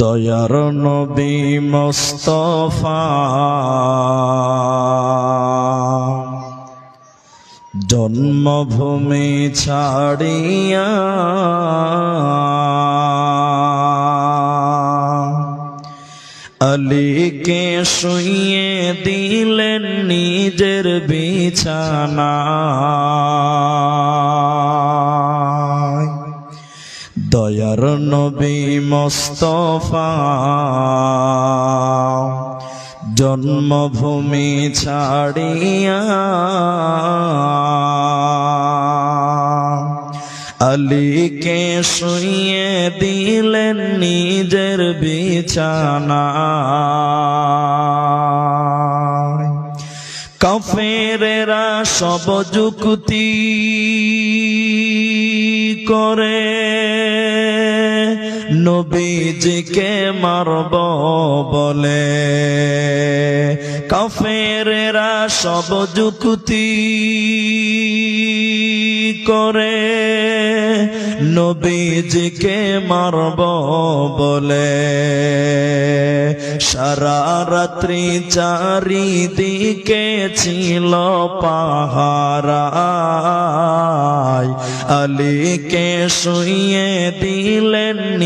দয়ার নবী মোস্তফা। জন্মভূমি ছাড়িয়া আলীকে শুইয়ে দিলেন নিজের বিছানা। দয়ার নবী মোস্তফা। জন্মভূমি ছাড়িয়া আলীকে শুইয়ে দিলেন নিজের বিছানা। কাফেরেরা সব যুক্তি করে। নবীজিকে মারব বলে। কাফেরেরা সব যুক্তি করে। নবীজিকে মারব বলে। সারা রাত্রি চারিদিকে ছিল পাহারায়। আলীকে শুইয়ে দিলেন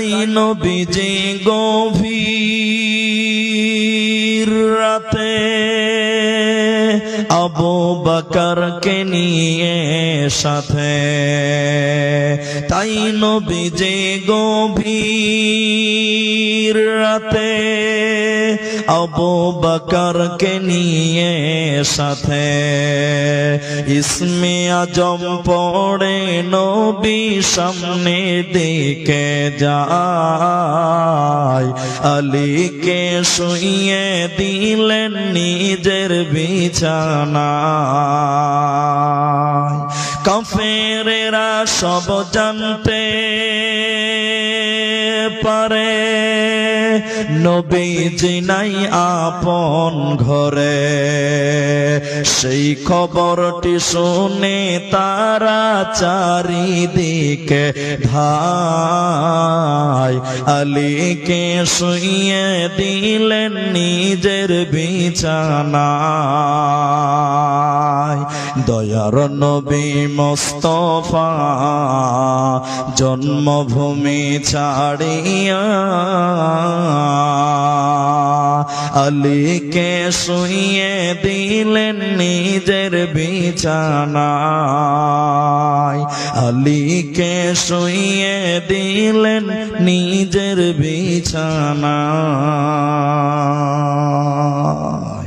তাই নবীজি গভীর রাতে। আবু বকরকে নিয়ে সাথে। তাই নবীজি গভীর রাতে আবু বকরকে নিয়ে সাথে। ইসমে আজম পড়ে নবী সামনে দিকে যায়। আলীকে শুইয়ে দিলেন নিজের বিছানায়। কফেরা সব জানতে পারে। নবীজি নাই আপন ঘরে। সেই খবরটি শুনে তারা চারিদিকে ধাই আলীকে শুইয়ে দিলেন নিজের বিছানায়। দয়ার নবী মোস্তফা জন্মভূমি ছাড়িয়া আলীকে শুয়ে দিলেন নিজের বিছানায়। আলীকে শুয়ে দিলেন নিজের বিছানায়।